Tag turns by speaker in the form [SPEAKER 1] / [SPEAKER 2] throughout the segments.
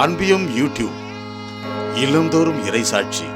[SPEAKER 1] அன்பியும் YouTube இல்லந்தோறும் இறைசாட்சி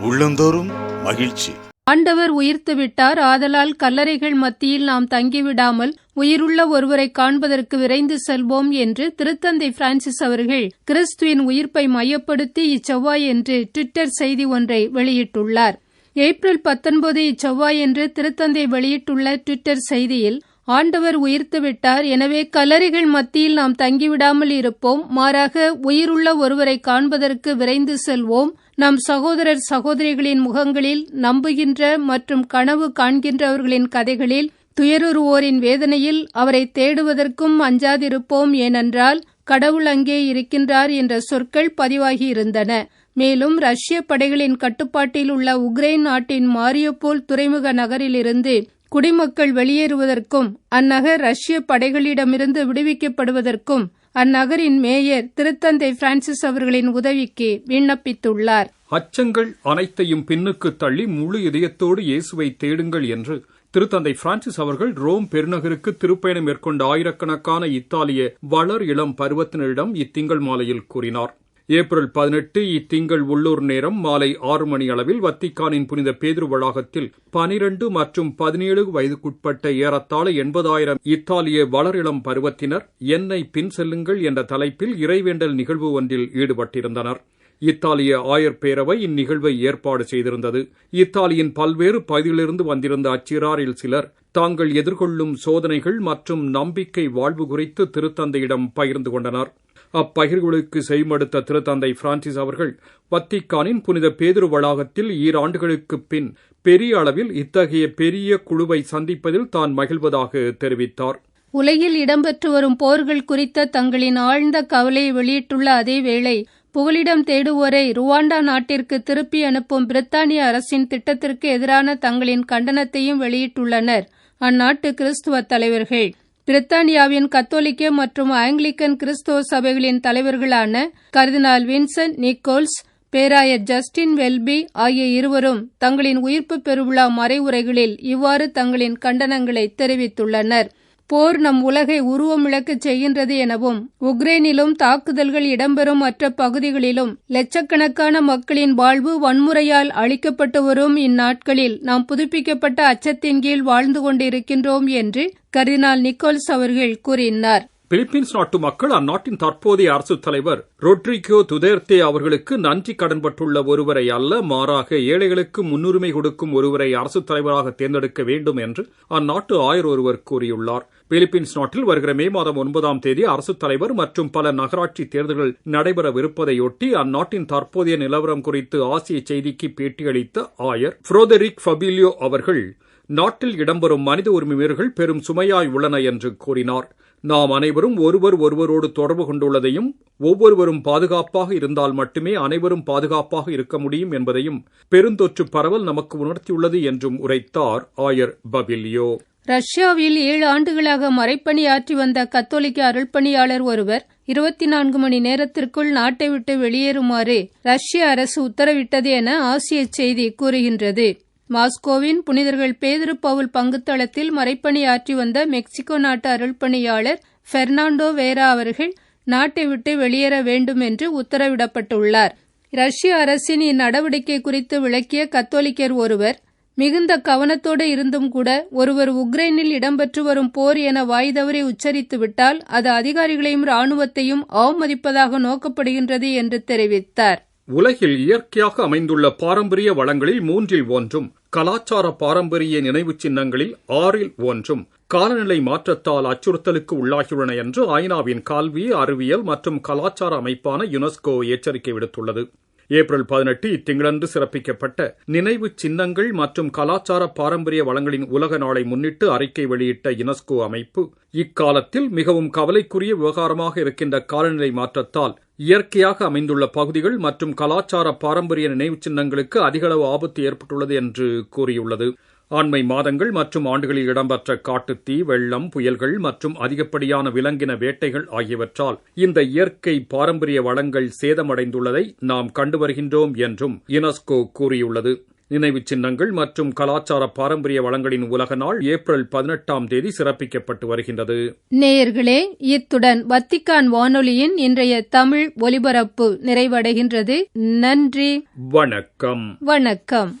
[SPEAKER 1] உள்ளந்தோறும் மகிழ்ச்சி.
[SPEAKER 2] ஆண்டவர் உயிர்த்து விட்டார். ஆதலால் கல்லறைகள் மத்தியில் நாம் தங்கிவிடாமல் உயிருள்ள ஒருவரை காண்பதற்கு விரைந்து செல்வோம் என்று திருத்தந்தை பிரான்சிஸ் அவர்கள் கிறிஸ்துவின் உயிர்ப்பை மையப்படுத்தி இச்செவ்வாயன்று ட்விட்டர் செய்தி ஒன்றை வெளியிட்டுள்ளார். ஏப்ரல் பத்தொன்பது இச்செவ்வாயன்று திருத்தந்தை வெளியிட்டுள்ள ட்விட்டர் செய்தியில் ஆண்டவர் உயிர்த்து விட்டார். எனவே கல்லறைகள் மத்தியில் நாம் தங்கிவிடாமல் இருப்போம். மாறாக உயிருள்ள ஒருவரை காண்பதற்கு விரைந்து செல்வோம். நம் சகோதரர் சகோதரிகளின் முகங்களில் நம்புகின்ற மற்றும் கனவு காண்கின்றவர்களின் கதைகளில் துயருவோரின் வேதனையில் அவரை தேடுவதற்கும் அஞ்சாதிருப்போம். ஏனென்றால் கடவுள் அங்கே இருக்கின்றார் என்ற சொற்கள் பதிவாகியிருந்தன மேலும் ரஷ்ய படைகளின் கட்டுப்பாட்டில் உள்ள உக்ரைன் நாட்டின் மாரியப்போல் துறைமுக நகரிலிருந்து குடிமக்கள் வெளியேறுவதற்கும் அந்நகர் ரஷ்ய படைகளிடமிருந்து விடுவிக்கப்படுவதற்கும் அந்நகரின் மேயர் திருத்தந்தை பிரான்சிஸ் அவர்களின் உதவிக்கு விண்ணப்பித்துள்ளார்.
[SPEAKER 3] அச்சங்கள் அனைத்தையும் பின்னுக்கு தள்ளி முழு இதயத்தோடு இயேசுவை தேடுங்கள் என்று திருத்தந்தை பிரான்சிஸ் அவர்கள் ரோம் பெருநகருக்கு திருப்பயணம் மேற்கொண்ட ஆயிரக்கணக்கான இத்தாலிய வளர் இளம் பருவத்தினரிடம் இத்திங்கள் மாலையில் கூறினார். ஏப்ரல் பதினெட்டு இத்திங்கள் உள்ளூர் நேரம் மாலை ஆறு மணி அளவில் வத்திக்கானின் புனித பேதுரு வளாகத்தில் பனிரண்டு மற்றும் பதினேழு வயதுக்குட்பட்ட ஏறத்தாழ எண்பதாயிரம் இத்தாலிய வளரிளம் பருவத்தினர் என்னை பின் செல்லுங்கள் என்ற தலைப்பில் இறைவேண்டல் நிகழ்வு ஒன்றில் ஈடுபட்டிருந்தனர். இத்தாலிய ஆயர் பேரவை இந்நிகழ்வை ஏற்பாடு செய்திருந்தது. இத்தாலியின் பல்வேறு பகுதிகளிலிருந்து வந்திருந்த அச்சிறாரில் சிலர் தாங்கள் எதிர்கொள்ளும் சோதனைகள் மற்றும் நம்பிக்கை வாழ்வு குறித்து திருத்தந்தையிடம் பகிர்ந்து கொண்டனர். அப்பகிர்வுகளுக்கு செய்மடுத்த திருத்தந்தை பிரான்சிஸ் அவர்கள் வத்திக்கானின் புனித பேதுரு வளாகத்தில் ஈராண்டுகளுக்கு பின் பெரிய அளவில் இத்தகைய பெரிய குழுவை சந்திப்பதில் தான் மகிழ்வதாக தெரிவித்தார்.
[SPEAKER 2] உலகில் இடம்பெற்று வரும் போர்கள் குறித்த தங்களின் ஆழ்ந்த கவலையை வெளியிட்டுள்ள அதேவேளை புகலிடம் தேடுவோரை ருவாண்டா நாட்டிற்கு திருப்பி அனுப்பும் பிரித்தானிய அரசின் திட்டத்திற்கு எதிரான தங்களின் கண்டனத்தையும் வெளியிட்டுள்ளனர் அந்நாட்டு கிறிஸ்துவ தலைவர்கள். பிரித்தானியாவின் கத்தோலிக்க மற்றும் ஆங்கிலிக்கன் கிறிஸ்துவ சபைகளின் தலைவர்களான கர்தினால் வின்சென்ட் நிக்கோல்ஸ் பேராயர் ஜஸ்டின் வெல்பி ஆகிய இருவரும் தங்களின் உயிர்ப்பு பெருவிழா மறைவுரைகளில் இவ்வாறு தங்களின் கண்டனங்களை தெரிவித்துள்ளனர். போர் நம் உலகை உருவமிழக்கச் செய்கின்றது எனவும் உக்ரைனிலும் தாக்குதல்கள் இடம்பெறும் மற்ற பகுதிகளிலும் லட்சக்கணக்கான மக்களின் வாழ்வு வன்முறையால் அளிக்கப்பட்டு வரும் இந்நாட்களில் நாம் புதுப்பிக்கப்பட்ட அச்சத்தின் கீழ் வாழ்ந்து கொண்டிருக்கின்றோம் என்று கர்தினால் நிக்கோல்ஸ் அவர்கள் கூறினார்.
[SPEAKER 3] பிலிப்பீன்ஸ் நாட்டு மக்கள் அந்நாட்டின் தற்போதைய அரசு தலைவர் ரொட்ரிகோ துதேர்த்தே அவர்களுக்கு நன்றி கடன்பட்டுள்ள ஒருவரை அல்ல மாறாக ஏழைகளுக்கு முன்னுரிமை கொடுக்கும் ஒருவரை அரசுத் தலைவராக தேர்ந்தெடுக்க வேண்டும் என்று அந்நாட்டு ஆயர் ஒருவர் கூறியுள்ளார். பிலிப்பீன்ஸ் நாட்டில் வருகிற மே மாதம் ஒன்பதாம் தேதி அரசுத் தலைவர் மற்றும் பல நகராட்சி தேர்தல்கள் நடைபெறவிருப்பதையொட்டி அந்நாட்டின் தற்போதைய நிலவரம் குறித்து ஆசிய செய்திக்கு பேட்டியளித்த ஆயர் புரோதெரிக் ஃபபிலியோ அவர்கள் நாட்டில் இடம்பெறும் மனித உரிமை மீறல்கள் பெரும் சுமையாய் உள்ளன என்று கூறினார். நாம் அனைவரும் ஒருவர் ஒருவரோடு தொடர்பு கொண்டுள்ளதையும் ஒவ்வொருவரும் பாதுகாப்பாக இருந்தால் மட்டுமே அனைவரும் பாதுகாப்பாக இருக்க முடியும் என்பதையும் பெருந்தொற்று பரவல் நமக்கு உணர்த்தியுள்ளது என்றும் உரைத்தார் ஆயர் பபில்யோ
[SPEAKER 2] ரஷ்யாவில் ஏழு ஆண்டுகளாக மறைப்பணியாற்றி வந்த கத்தோலிக்க அருள்பணியாளர் ஒருவர் இருபத்தி நான்கு மணி நேரத்திற்குள் நாட்டை விட்டு வெளியேறுமாறு ரஷ்ய அரசு உத்தரவிட்டது என ஆசிய செய்தி கூறுகின்றது. மாஸ்கோவின் புனிதர்கள் பேதிரு பவுல் பங்குத்தளத்தில் மறைப்பணியாற்றி வந்த மெக்சிகோ நாட்டு அருள்பணியாளர் பெர்னாண்டோ வேரா அவர்கள் நாட்டை விட்டு வெளியேற வேண்டும் என்று உத்தரவிடப்பட்டுள்ளார். ரஷ்ய அரசின் இந்நடவடிக்கை குறித்து விளக்கிய கத்தோலிக்கர் ஒருவர் மிகுந்த கவனத்தோடு இருந்தும் கூட ஒருவர் உக்ரைனில் இடம்பெற்று வரும் போர் என வாய்தவரை உச்சரித்துவிட்டால் அது அதிகாரிகளையும் ராணுவத்தையும் அவமதிப்பதாக நோக்கப்படுகின்றது என்று தெரிவித்தார்.
[SPEAKER 3] உலகில் இயற்கையாக அமைந்துள்ள பாரம்பரிய வளங்களில் மூன்றில் ஒன்றும் கலாச்சார பாரம்பரிய நினைவுச் சின்னங்களில் ஆறில் ஒன்றும் காலநிலை மாற்றத்தால் அச்சுறுத்தலுக்கு உள்ளாகியுள்ளன என்று ஐநாவின் கல்வி அறிவியல் மற்றும் கலாச்சார அமைப்பான யுனெஸ்கோ எச்சரிக்கை விடுத்துள்ளது. ஏப்ரல் பதினெட்டு இத்திங்களன்று சிறப்பிக்கப்பட்ட நினைவு சின்னங்கள் மற்றும் கலாச்சார பாரம்பரிய வளங்களின் உலக நாளை முன்னிட்டு அறிக்கை வெளியிட்ட யுனெஸ்கோ அமைப்பு இக்காலத்தில் மிகவும் கவலைக்குரிய விவகாரமாக இருக்கின்ற காலநிலை மாற்றத்தால் இயற்கையாக அமைந்துள்ள பகுதிகள் மற்றும் கலாச்சார பாரம்பரிய நினைவுச் சின்னங்களுக்கு அதிகளவு ஆபத்து ஏற்பட்டுள்ளது என்று கூறியுள்ளது. அண்மை மாதங்கள் மற்றும் ஆண்டுகளில் இடம்பெற்ற காட்டுத்தீ வெள்ளம் புயல்கள் மற்றும் அதிகப்படியான விலங்கின வேட்டைகள் ஆகியவற்றால் இந்த இயற்கை பாரம்பரிய வளங்கள் சேதமடைந்துள்ளதை நாம் கண்டு வருகின்றோம் என்றும் யுனெஸ்கோ கூறியுள்ளது. நினைவுச் சின்னங்கள் மற்றும் கலாச்சார பாரம்பரிய வளங்களின் உலக நாள் ஏப்ரல் பதினெட்டாம் தேதி சிறப்பிக்கப்பட்டு வருகின்றது.
[SPEAKER 2] நேயர்களே இத்துடன் வத்திக்கான் வானொலியின் இன்றைய தமிழ் ஒலிபரப்பு நிறைவடைகின்றது. நன்றி.
[SPEAKER 3] வணக்கம்.
[SPEAKER 2] வணக்கம்.